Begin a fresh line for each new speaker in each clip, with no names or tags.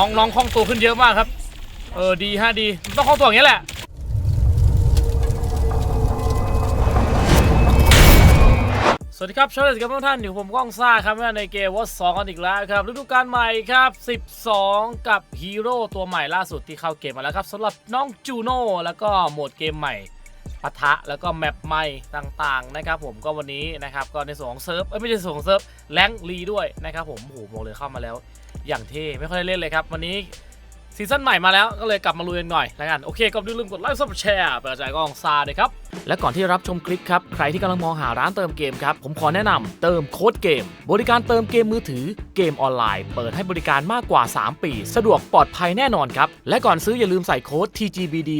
น้องน้องคล่องตัวขึ้นเยอะมากครับ เออดีฮะดีต้องคล่องตัวอย่างนี้แหละสวัสดีครับชาวเน็ตกับทุกท่านอยู่ผมก้องซ่าครับในเกมวอตสองกันอีกแล้วครับฤดูกาลใหม่ครับ 12 กับฮีโร่ตัวใหม่ล่าสุดที่เข้าเกมมาแล้วครับสำหรับน้องจูโน่แล้วก็โหมดเกมใหม่ปะทะแล้วก็แมปใหม่ต่างๆนะครับผมก็วันนี้นะครับก็ในส่วนของเซิร์ฟไม่ใช่ส่วนของเซิร์ฟแรงลีด้วยนะครับผมโอ้โหบอกเลยเข้ามาแล้ว อย่างเท่ไม่ค่อยได้เล่นเลยครับ วันนี้ซีซั่นใหม่มาแล้วก็เลยกลับมาลุยกันหน่อยแล้วกันโอเคก็อย่าลืมกดไลค์ซับแชร์เปิดใจกองซาเลยครับ และก่อนที่รับชมคลิปครับ ใครที่กำลังมองหาร้านเติมเกมครับ ผมขอแนะนำเติมโค้ดเกม บริการเติมเกมมือถือเกมออนไลน์ เปิดให้บริการมากกว่า 3 ปี สะดวกปลอดภัยแน่นอนครับ และก่อนซื้ออย่าลืมใส่โค้ด TGBD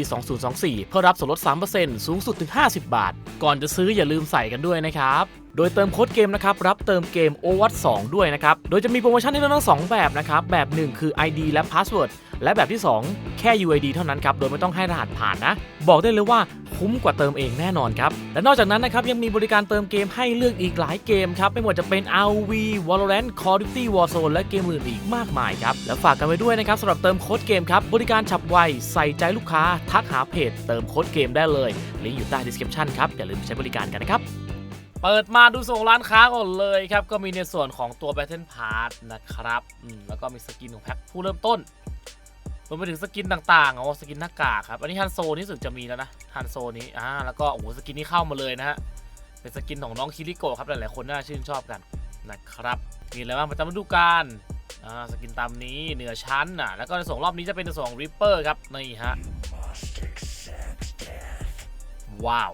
2024เพื่อรับส่วนลด 3%สูงสุดถึง 50 บาท ก่อนจะซื้ออย่าลืมใส่กันด้วยนะครับ โดยเติมโค้ดเกมนะครับรับเติมเกม o w a t 2ด้วยนะครับ โดยจะมีโปรโมชั่นให้เลือกทั้งสองแบบนะครับ แบบ 1 คือ ID และ Password และแบบที่ 2 แค่ UID เท่านั้นครับ โดยไม่ต้องให้รหัสผ่านนะ บอกได้เลยว่าคุ้มกว่าเติมเองแน่นอนครับ และนอกจากนั้นนะครับยังมีบริการเติมเกมให้เลือกอีกหลายเกมครับ ไม่ว่าจะเป็น RV Valorant Call of Duty Warzone และเกมอื่นอีกมากมายครับ แล้วฝากกันไว้ด้วยนะครับสำหรับเติมโค้ดเกมครับ บริการฉับไว ใส่ใจลูกค้า ทักหาเพจ เติมโค้ดเกมได้เลย ลิงก์อยู่ใต้ description ครับ อย่าลืมใช้บริการกันนะครับ เปิดมาดูส่งร้านค้าก่อนเลยครับ ก็มีในส่วนของตัว Battle Pass นะครับแล้วก็มีสกินของแพ็คผู้เริ่มต้นรวมไปถึงสกินต่างๆอ๋อสกินหน้ากากครับ อันนี้ฮันโซนี่สึกจะมีแล้วนะฮันโซนี้อ่าแล้วก็โอ้โหสกินนี้เข้ามาเลยนะฮะเป็นสกินของน้องคิริโกะครับหลายๆคนน่าชื่นชอบกันนะครับมีอะไรบ้างประจำฤดูกาลอ่าสกินตามนี้เหนือชั้นอะแล้วก็ในส่งรอบนี้จะเป็นในส่วนของริปเปอร์ครับนี่ฮะว้าว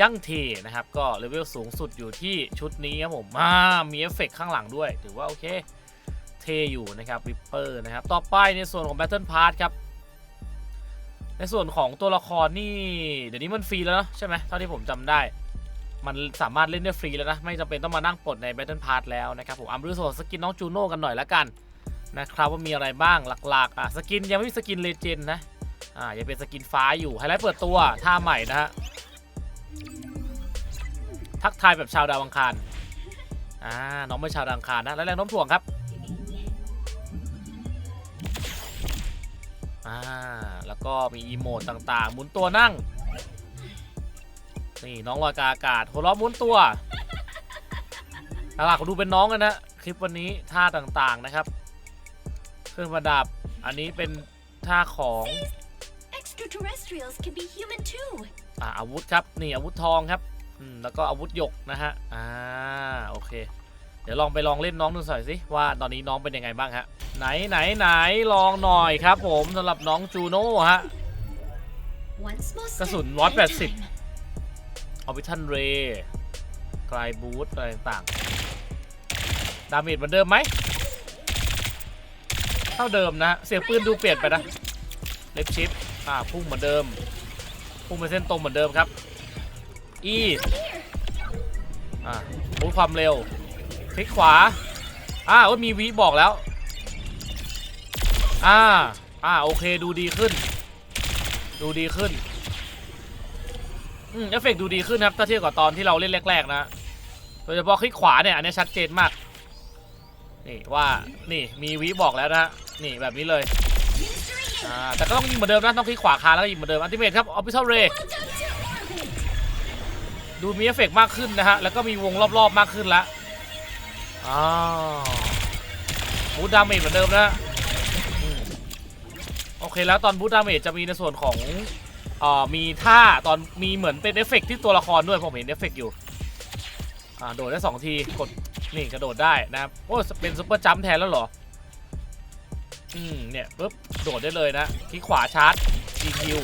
ยั่งเทนะครับ ก็เลเวลสูงสุดอยู่ที่ชุดนี้ครับผมอ่ามีเอฟเฟกข้างหลังด้วย ถือว่าโอเค เทอยู่นะครับวิปเปอร์นะครับ ต่อไปในส่วนของ Battle Pass ครับ ในส่วนของตัวละครนี่ เดี๋ยวนี้มันฟรีแล้วเนอะใช่ไหมเท่าที่ผมจำได้ มันสามารถเล่นได้ฟรีแล้วนะ ไม่จำเป็นต้องมานั่งปลดใน Battle Pass แล้วนะครับผมอามาดูส่วนสกินน้องจูโน่กันหน่อยละกันนะครับว่ามีอะไรบ้างหลักๆอะสกินยังไม่มีสกินเลเจนนะอ่ายังเป็นสกินฟ้าอยู่ไฮไลท์เปิดตัวท่าใหม่นะฮะ ทักทายแบบชาวดาวอังคารอ่าน้องเป็นชาวดาวอังคารนะแล้วแรงโน้มถ่วงครับอ่าแล้วก็มีอีโมดต่างๆ หมุนตัวนั่ง นี่น้องลอยกาอากาศหัวเราะหมุนตัวหลักๆดูเป็นน้องกันนะคลิปวันนี้ท่าต่างๆนะครับ เครื่องประดับอันนี้เป็นท่าของ
Extraterrestrials can be human too.
อ่าอาวุธครับ นี่อาวุธทองครับอืม แล้วก็อาวุธหยกนะฮะ อ่า โอเค เดี๋ยวลองไปลองเล่นน้องดูหน่อยสิว่าตอนนี้น้องเป็นยังไงบ้างฮะ ไหนไหนไหนลองหน่อยครับผมสำหรับน้องจูโน่ฮะ
One small step
กระสุน
at a
180
time.
ออบิทันเรย์ไกลบูทอะไรต่างๆ ดาเมจเหมือนเดิมไหม เท่าเดิมนะฮะเสียงปืนดูเปลี่ยนไปนะ เล็บชิป อ่า พุ่งเหมือนเดิม พุ่งเป็นเส้นตรงเหมือนเดิมครับ อีอ่าบูความเร็ว คลิกขวา อ่าว่ามีวิบอกแล้ว อ่า อ่า โอเค ดูดีขึ้น ดูดีขึ้น อืม เอฟเฟกต์ดูดีขึ้นครับ ถ้าเทียบกับตอนที่เราเล่นแรก ๆ นะ โดยเฉพาะคลิกขวาเนี่ย อันนี้ชัดเจนมาก นี่ว่า นี่ มีวิบอกแล้วนะนี่แบบนี้เลย อ่า แต่ก็ต้องยิงเหมือนเดิมนะ ต้องคลิกขวาคาแล้วก็ยิงเหมือนเดิม อันติเมทครับ ออฟฟิเชียลเรย์ ดูมีเอฟเฟกต์มากขึ้นนะฮะ แล้วก็มีวงรอบๆมากขึ้นละอ้าวบูทดาเมจเหมือนเดิมนะอมโอเคแล้วตอนบูทดาเมจจะมีในส่วนของเอ่อมีท่าตอนมีเหมือนเป็นเอฟเฟกต์ที่ตัวละครด้วยผมเห็นเอฟเฟกต์อยู่อ่าโดดได้สองทีกดนี่กระโดดได้นะครับโอ้เป็นซุปเปอร์จัมป์แทนแล้วเหรออืมเนี่ยปุ๊บโดดได้เลยนะคลิกขวาชาร์จยิงฮิว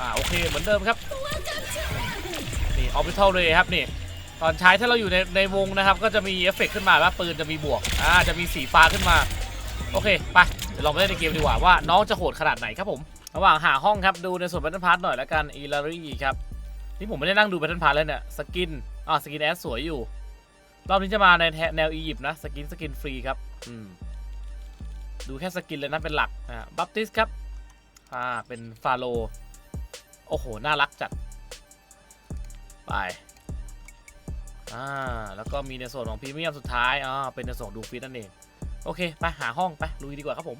อ่าโอเคเหมือนเดิมครับ
well done, too.
นี่ออ b ิ t a l ray ครับนี่ตอนใช้ถ้าเราอยู่ในในวงนะครับ ก็จะมีเอฟเฟกต์ขึ้นมาว่าปืนจะมีบวกอ่าจะมีสีฟ้าขึ้นมา โอเคไปเดี๋ยวลองไปเล่นในเกมดีกว่าว่าน้องจะโหดขนาดไหนครับผม ระหว่างหาห้องครับดูในส่วน Battle Pass หน่อยแล้วกันอีลารีครับนี่ผมไม่ได้นั่งดู Battle Pass เลยเนี่ยสกินอ่าสกินแอสสวยอยู่รอบนี้จะมาในแถแนวอียิปต์นะสกินสกินฟรีครับอืมดูแค่สกินเลยนะเป็นหลักอ่าบัพติสครับอ่าเป็นฟาโลโอ้โหน่ารักจัด ไปอ่าแล้วก็มีในส่วนของพรีเมียมสุดท้ายอ่าเป็นในส่วนดูฟิตนั่นเองโอเคไปหาห้องไปลุยดีกว่าครับผม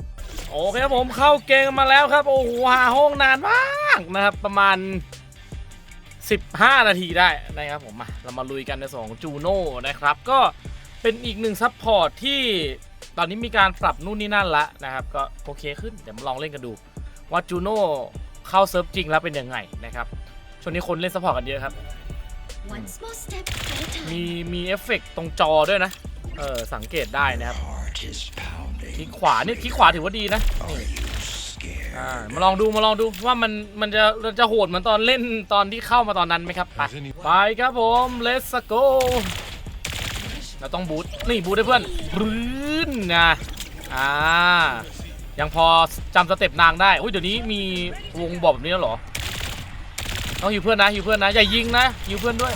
โอเคครับผมเข้าเกมมาแล้วครับโอ้โหหาห้องนานมากนะครับประมาณ 15 นาทีได้นะครับผมมาเรามาลุยกันในส่วนของจูโน่นะครับ ก็เป็นอีกหนึ่งซัพพอร์ตที่ตอนนี้มีการปรับนู่นนี่นั่นละนะครับก็โอเคขึ้นเดี๋ยวมาลองเล่นกันดู ว่าจูโน่เข้าเซิร์ฟจริงแล้วเป็นยังไงนะครับช่วงนี้คนเล่นซัพพอร์ตกันเยอะครับ มี
time.
มีเอฟเฟกต์ตรงจอด้วยนะ เออ สังเกตได้นะครับ
Heart is
คลิก
pounding.
ขวานี่คลิกขวาถือว่าดีนะนี่
Are you scared?
อ่ามาลองดูมาลองดูว่ามันมันจะมันจะโหดเหมือนตอนเล่นตอนที่เข้ามาตอนนั้นไหมครับ ไปไปครับผม let's go เราต้องบูทนี่บูทให้เพื่อนบรื้นนะอ่ายังพอจำสเต็ปนางได้อุ้ยเดี๋ยวนี้มีวงบอกแบบนี้แล้วเหรอ ต้องอยู่เพื่อนนะอยู่เพื่อนนะอย่ายิงนะอยู่เพื่อนด้วย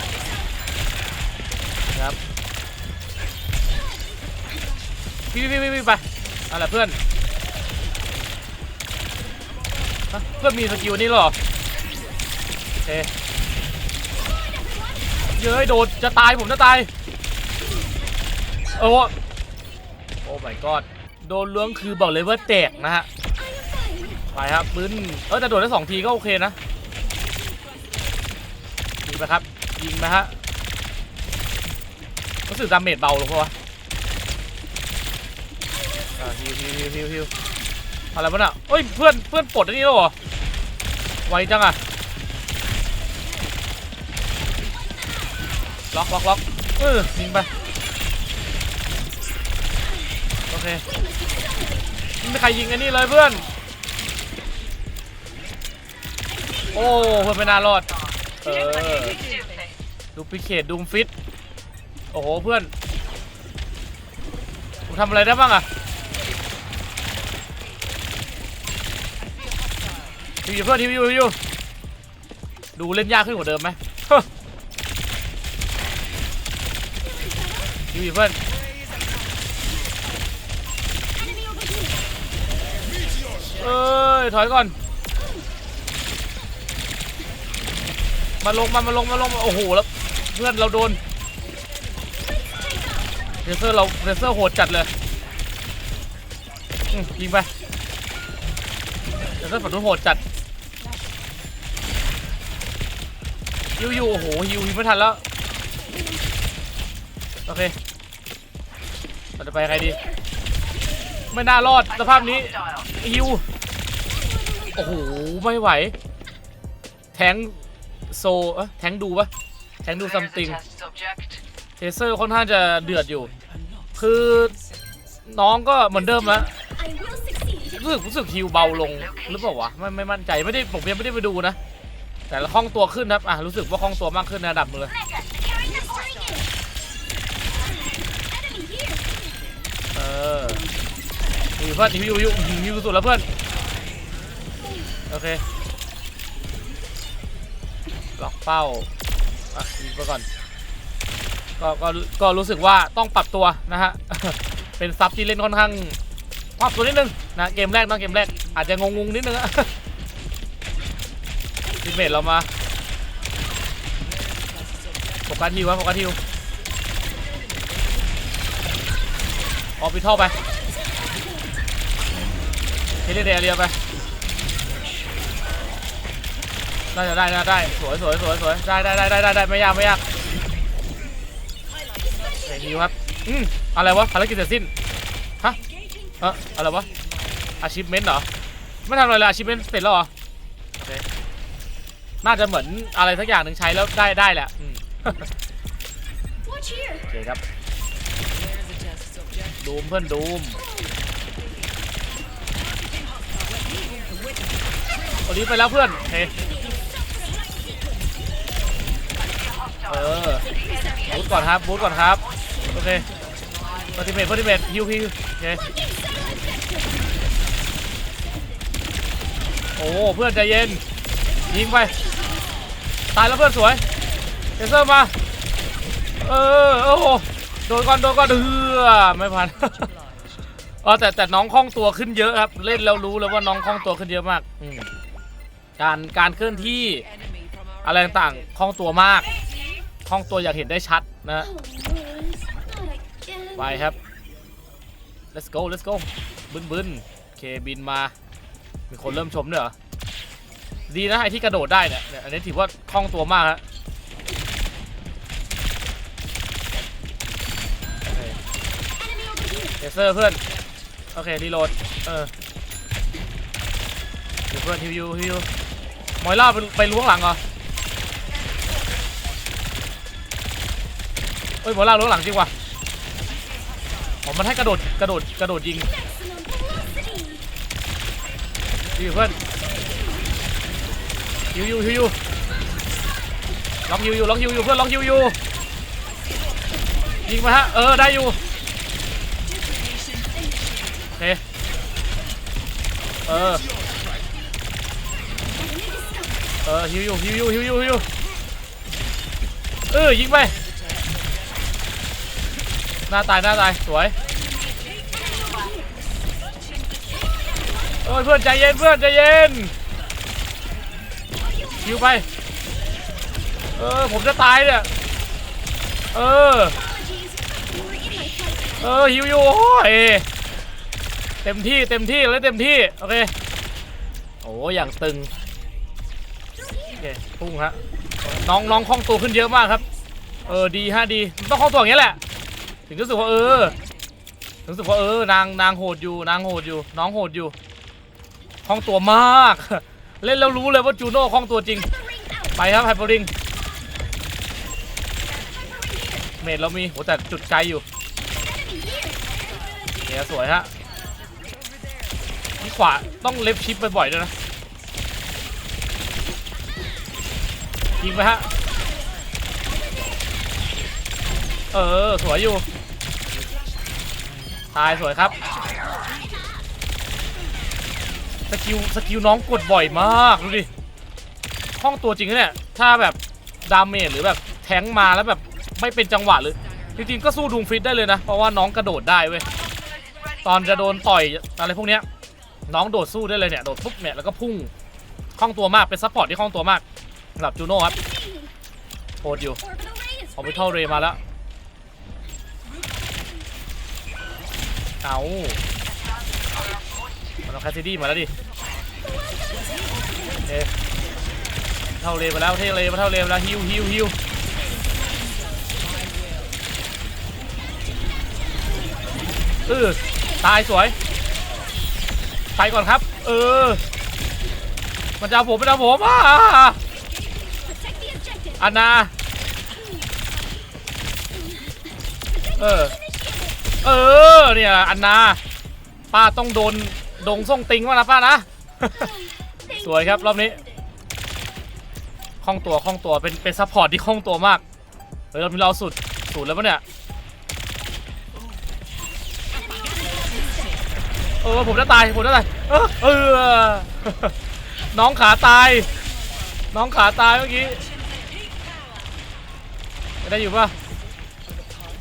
ครับพี่พี่พี่ไปอะไรเพื่อนเพื่อนมีสกิลนี้เหรอโอเคเย้ยโดนจะตายผมจะตายโอ้โอ้ my god โดนล้วงคือบอกเลยว่าแตกนะฮะไปครับปืนเออแต่โดดได้สองทีก็โอเคนะ ไปครับ ยิงไปฮะรู้สึกดาเมจเบาลงปะวะอ่าฮิวฮิวฮิวฮิวฮิวอะไรวะน่ะเอ้ยเพื่อนเพื่อนปลดอันนี้แล้วเหรอไวจังอะล็อกล็อกล็อกเออยิงไปโอเคไม่มีใครยิงอันนี้เลยเพื่อน โอ้เพื่อนไม่น่ารอด ออดูพิเคตดูมฟิต โอ้โหเพื่อนผมทำอะไรได้บ้างอะทีวีเพื่อนทีวีอยู่ทีวีอยู่ดูเล่นยากขึ้นกว่าเดิมไหมทีวีเพื่อนเอ้ยถอยก่อน มาลงมามาลงมาลงโอ้โหแล้วเพื่อนเราโดนเรเซอร์เราเรเซอร์โหดจัดเลยยิงไปเรเซอร์ฝั่งนู้นโหดจัดฮิวยูโอ้โหฮิวฮิวไม่ทันแล้วโอเคเราจะไปใครดีไม่น่ารอดสภาพนี้ฮิวโอ้โหไม่ไหวแทง โซเอะแทงดูปะแทงดูซัมติงเทเซอร์ค่อนข้างจะเดือดอยู่ คือน้องก็เหมือนเดิมนะรู้สึกรู้สึกฮิวเบาลงหรือเปล่าวะไม่ไม่มั่นใจไม่ได้ผมยังไม่ได้ไปดูนะ แต่ละคล่องตัวขึ้นครับอะรู้สึกว่าคล่องตัวมากขึ้นในระดับเลยเออฮิวเพื่อนฮิวฮิวฮิวฮิวสุดแล้วเพื่อนโอเค ล็อกเป้าอะยิงไปก่อนก็ก็ก็รู้สึกว่าต้องปรับตัวนะฮะ เป็นซับที่เล่นค่อนข้างปรับตัวนิดนึงนะเกมแรกเนอะเกมแรกอาจจะงงงนิดนึงอะทีเมทเรามาโฟกัสฮิววะโฟกัสฮิวออปิทอลไปเฮลิเดเรียไป ได้ได้ได้ได้สวยสวยสวยสวยได้ได้ได้ได้ได้ได้ไม่ยากไม่ยากเฮ้ยฮิวครับอืมอะไรวะภารกิจเสร็จสิ้นฮะเอออะไรวะอาชิพเมนต์เหรอไม่ทำอะไรเลยอาชิพเมนต์เสร็จแล้วเหรอโอเคน่าจะเหมือนอะไรสักอย่างหนึ่งใช้แล้วได้ได้แหละอืม
Watch here.
โอเคครับดูมเพื่อนดูมวันนี้ไปแล้วเพื่อนโอเค ก่อนครับบูทก่อนครับโอเคปฏิเมตปฏิเมตฮิวฮิวโอเคโอ้เพื่อนใจเย็นยิงไปตายแล้วเพื่อนสวยเทเซอร์มาเออโอ้โหโดนก่อนโดนก่อนเออไม่พันเออแต่แต่น้องคล่องตัวขึ้นเยอะครับเล่นแล้วรู้เลยว่าน้องคล่องตัวขึ้นเยอะมากการการเคลื่อนที่อะไรต่างคล่องตัวมาก คล่องตัวอยากเห็นได้ชัดนะไปครับ let's go let's go บึนบึนโอเคบินมา มีคนเริ่มชมด้วยเหรอ ดีนะไอที่กระโดดได้เนี่ยเนี่ยอันนี้ถือว่าคล่องตัวมากฮะโอเค
Enemy over here.
เลเซอร์เพื่อน โอเครีโหลด เออเดี๋ยวเพื่อนฮิวยูฮิวยูมอยล่าไปไปล้วงหลังเหรอ เอ้ยมอล่าล้วงหลังจริงว่ะผมมันให้กระโดดกระโดดกระโดดยิง
Maximum velocity.
ฮิวเพื่อนฮิวยูฮิวยูล็อกฮิวยูล็อกฮิวยูเพื่อนล็อกฮิวยูยิงมาฮะเออได้อยู่โอเคเออเออฮิวยูฮิวยูฮิวยูฮิวยูเออยิงไป หน้าตายหน้าตายสวยโอ้ยเพื่อนใจเย็นเพื่อนใจเย็นฮิวไป เออผมจะตายเนี่ย เออ เออฮิวอยู่โอ้ยเต็มที่เต็มที่แล้วเต็มที่ โอเค โอ้อย่างตึง โอเคพุ่งฮะน้องน้องคล่องตัวขึ้นเยอะมากครับ เออดีฮะดี ต้องคล่องตัวอย่างนี้แหละ ถึงรู้สึกว่าเออถึงรู้สึกว่าเออนางนางโหดอยู่นางโหดอยู่ น้องโหดอยู่คล่องตัวมาก เล่นแล้วรู้เลยว่าจูโน่คล่องตัวจริง ไปครับไฮเปอร์ริงเมดเรามีโหแต่จุดไกลอยู่เนี่ยสวยฮะที่ขวาต้องเล็บชิปบ่อยๆด้วยนะยิงไปฮะเออ สวยอยู่ ตายสวยครับ สกิลสกิลน้องกดบ่อยมาก ดูดิคล่องตัวจริงนะเนี่ย ถ้าแบบดาเมจหรือแบบแทงมาแล้วแบบไม่เป็นจังหวะหรือจริงๆก็สู้ดูมฟิตได้เลยนะ เพราะว่าน้องกระโดดได้เว้ย ตอนจะโดนต่อยอะไรพวกเนี้ย น้องโดดสู้ได้เลยเนี่ย โดดปุ๊บเนี่ยแล้วก็พุ่งคล่องตัวมาก เป็นซัพพอร์ตที่คล่องตัวมากสำหรับจูโน่ครับโหดอยู่
Orbital ray is
ออบิทัลเรมาแล้ว เอามันเอาแคสซิดี้มาแล้วดิเอ๊เท่าเรมาแล้วเท่าเรมาเท่าเรมาแล้วฮิวฮิวฮิวเออตายสวยไปก่อนครับ เออ มันจะเอาผมมันจะเอาผมอ่า
protect the objective.
อันนา เออ เออเนี่ยอันนา ป้าต้องโดนดงส่งติงวะนะป้านะ สวยครับรอบนี้คล่องตัวคล่องตัวเป็นเป็นซัพพอร์ตที่คล่องตัวมากเฮ้ยเรามีเราสุดสุดแล้วปะเนี่ยเออผมจะตายผมจะตายเออเออน้องขาตาย น้องขาตายเมื่อกี้ได้อยู่ปะ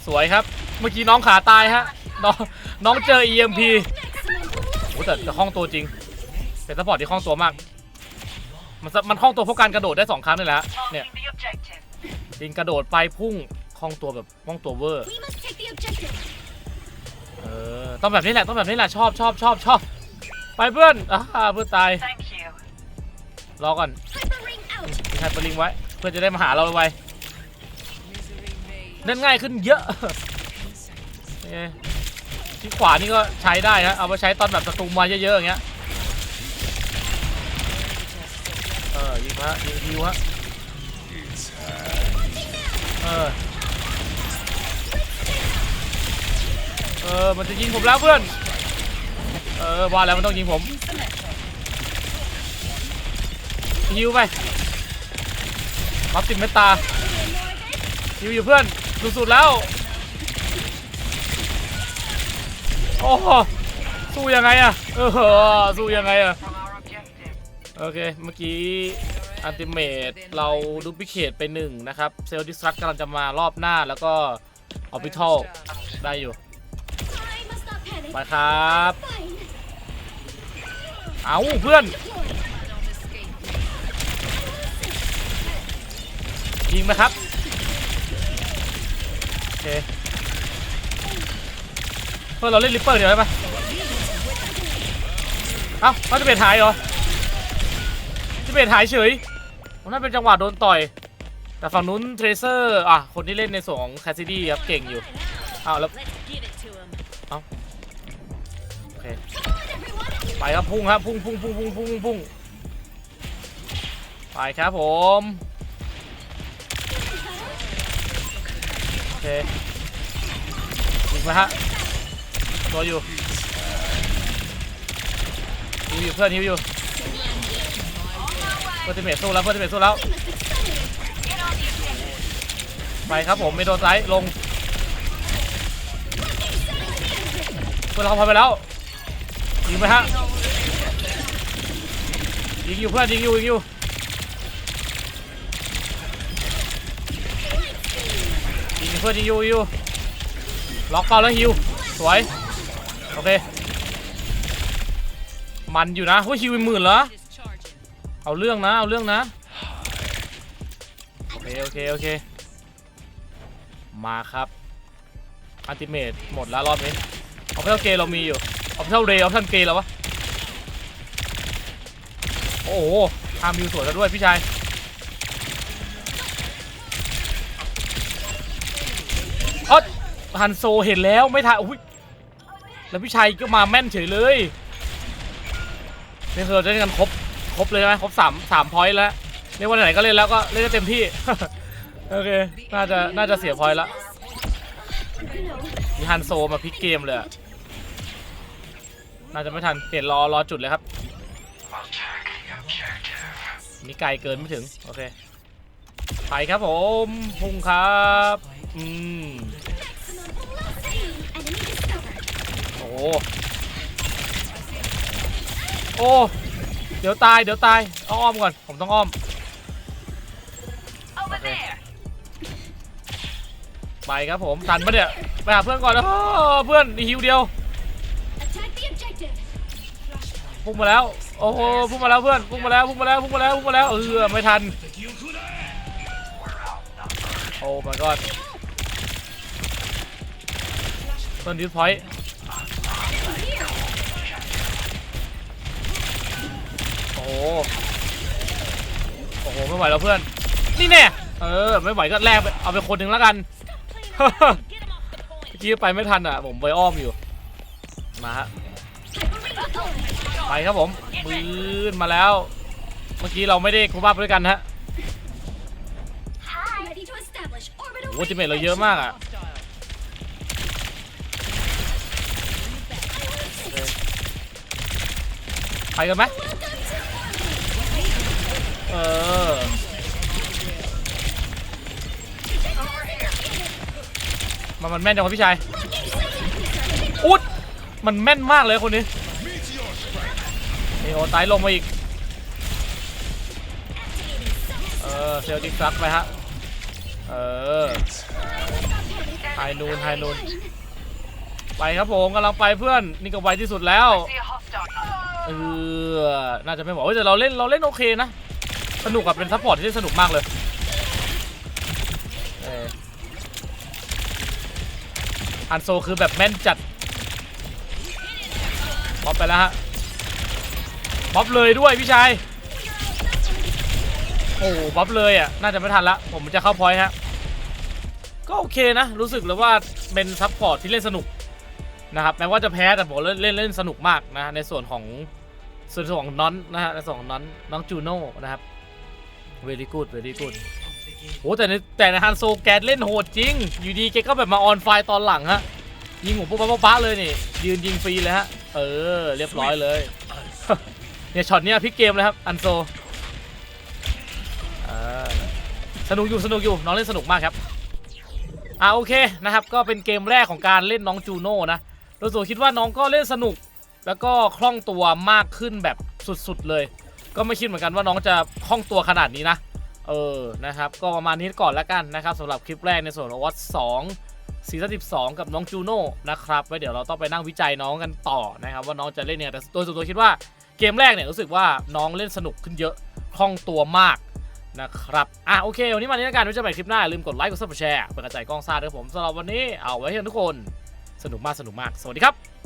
สวยครับ เมื่อกี้น้องขาตายฮะ น้องน้องเจอ EMP โอ้แต่แต่คล่องตัวจริง เป็นซัพพอร์ตที่คล่องตัวมาก มันสมันคล่องตัวเพราะการกระโดดได้สองครั้งนี่แหละฮะเนี่ย
Holding the objective.
จริงกระโดดไปพุ่งคล่องตัวแบบคล่องตัวเวอร์
We must take the objective.
เออต้องแบบนี้แหละต้องแบบนี้แหละชอบชอบชอบชอบไปเพื่อนอ่าเพื่อนตาย
Thank you.
รอก่อน
Hyper ring out.
มีใครปลิงไว้ เพื่อจะได้มาหาเราไวๆเล่นง่ายขึ้นเยอะ ที่ขวานี่ก็ใช้ได้ฮะเอาไปใช้ตอนแบบศัตรูมาเยอะๆอย่างเงี้ยเออยิงฮะยิงฮิวฮะเออเออมันจะยิงผมแล้วเพื่อนเออว่าแล้วมันต้องยิงผมฮิวไปรับติดเมตตาฮิวอยู่เพื่อนสุดๆแล้ว โอ้โหสู้ยังไงอะเออสู้ยังไงอะโอเค เมื่อกี้อันติเมตเราดูพิเคตไปหนึ่งนะครับ เซลล์ดิสทรักกำลังจะมารอบหน้าแล้วก็ออ b ิทัลได้อยู่ ไปครับ เอาเพื่อนยิงไหมครับ โอเค เพื่อเราเล่นริปเปอร์เดี๋ยวได้ปะเอ้าเขาจะเบรหายเหรอจะเบรหายเฉยผมน่าเป็นจังหวะโดนต่อย แต่ฝั่งนู้นเทรเซอร์อะคนที่เล่นในส่วนของแคสซิดี้ครับเก่งอยู่อ้าวแล้ว
Let's give it to him.
โอเคไปครับพุ่งครับพุ่งพุ่งพุ่งพุ่งพุ่งพุ่งไปครับผมโอเคยิงมาฮะ ตัวอยู่ฮิวอยู่เพื่อนฮิวอยู่เพื่อนเทมเมทสู้แล้วเพื่อนเทมเมทสู้แล้วไปครับผมไม่โดนไซด์ลงเพื่อนเราพอไปแล้วยิงไปฮะยิงอยู่เพื่อนยิงอยู่ยิงอยู่ยิงเพื่อนยิงอยู่ยิงอยู่ล็อกเป้าแล้วฮิวสวย โอเค มันอยู่นะเฮ้ยฮิวเป็นหมื่นเหรอ เอาเรื่องนะ เอาเรื่องนะ โอเค โอเค โอเค มาครับอันติเมตหมดแล้วรอบนี้ออฟเฟลเกเรามีอยู่ออฟเฟลเรย์ออฟเฟลเกแล้ววะ โอ้โหทำมิวสวยแล้วด้วยพี่ชายอ๊ะฮันโซเห็นแล้วไม่ทันอุ้ย แล้วพี่ชัยก็มาแม่นเฉยเลยนี่คือเราจะเล่นกันครบครบเลยใช่ไหมครบสามสามพอยต์แล้วเรียกว่าไหนก็เล่นแล้วก็เล่นได้เต็มที่ โอเคน่าจะน่าจะเสียพอยต์ละมีฮันโซมาพลิกเกมเลยอะน่าจะไม่ทันเปลี่ยนรอรอจุดเลยครับนี่ไกลเกินไม่ถึง โอเคไปครับผมพุ่งครับ อืม โอ้โหโอ้ เดี๋ยวตาย เดี๋ยวตายเอาอ้อมก่อน ผมต้องอ้อม
Over
Okay.
there.
ไปครับผมทันปะเนี่ย ไปหาเพื่อนก่อนนะเพื่อนอีฮิวเดียว
Attack the objective.
พุ่งมาแล้ว โอ้โห พุ่งมาแล้วเพื่อน พุ่งมาแล้ว พุ่งมาแล้ว พุ่งมาแล้ว พุ่งมาแล้ว เออ ไม่ทัน โอ้ my god เพื่อนดิสพอยต์ ไม่ไหวแล้วเพื่อน นี่แน่ เออ ไม่ไหวก็แลกเอาไปคนหนึ่งแล้วกันเมื่อกี้ไปไม่ทันอะ ผมไปอ้อมอยู่ มาฮะ ไปครับผมปืนมาแล้ว เมื่อกี้เราไม่ได้คูบ้าด้วยกันฮะโอ้จิเมตเราเยอะมากอะไปกันไหม ออ มันมันแม่นจังวะพี่ชาย อุดมันแม่นมากเลยคนนี้นี่โอตายลงมาอีก เออ เซลติกซักไปฮะ เออไฮนูนไฮนูนไปครับผมกำลังไปเพื่อนนี่ก็ไวที่สุดแล้วเออน่าจะไม่บอกแต่เราเล่นเราเล่นโอเคนะ สนุกอะเป็นซัพพอร์ตที่สนุกมากเลยอันโซคือแบบแม่นจัดบ๊อบไปแล้วฮะบ๊อบเลยด้วยพี่ชายโอ้โหบ๊อบเลยอะน่าจะไม่ทันละผมจะเข้าพอยต์ฮะก็โอเคนะ รู้สึกเลยว่าเป็นซัพพอร์ตที่เล่นสนุกนะครับแม้ว่าจะแพ้แต่ผมเล่นเล่นเล่นสนุกมากนะในส่วนของส่วนของน้อนนะฮะในส่วนของน้อนน้องจูโน่นะครับ very good very good โอ้แต่ในแต่ในฮันโซแกเล่นโหดจริง อยู่ดีแกก็แบบมาออนไฟตอนหลังฮะ ยิงผมปุ๊บปั๊บปั๊บปั๊บเลยนี่ ยืนยิงฟรีเลยฮะ เออ เรียบร้อยเลย เนี่ยช็อตเนี้ยพลิกเกมเลยครับ อันโซสนุกอยู่สนุกอยู่น้องเล่นสนุกมากครับอ่าโอเคนะครับก็เป็นเกมแรกของการเล่นน้องจูโน่นะโดยส่วนคิดว่าน้องก็เล่นสนุก แล้วก็คล่องตัวมากขึ้นแบบสุดๆเลย ก็ไม่คิดเหมือนกันว่าน้องจะคล่องตัวขนาดนี้นะ เออ นะครับ ก็ประมาณนี้ก่อนแล้วกันนะครับสำหรับคลิปแรกในส่วนของวัด2ซีซั่น12กับน้องจูโน่นะครับไว้เดี๋ยวเราต้องไปนั่งวิจัยน้องกันต่อนะครับว่าน้องจะเล่นเนี่ยงไงแต่โดยส่วนตัวคิดว่าเกมแรกเนี่ยรู้สึกว่าน้องเล่นสนุกขึ้นเยอะคล่องตัวมากนะครับ อะ โอเค วันนี้มาที่การไว้เจอกันใหม่คลิปหน้าอย่าลืมกดไลค์ กดซับสไครต์เป็นกระจายกล้องซ่าด้วยผมสำหรับวันนี้ เอาไว้ให้ทุกคน สนุกมาก สนุกมาก สวัสดีครับ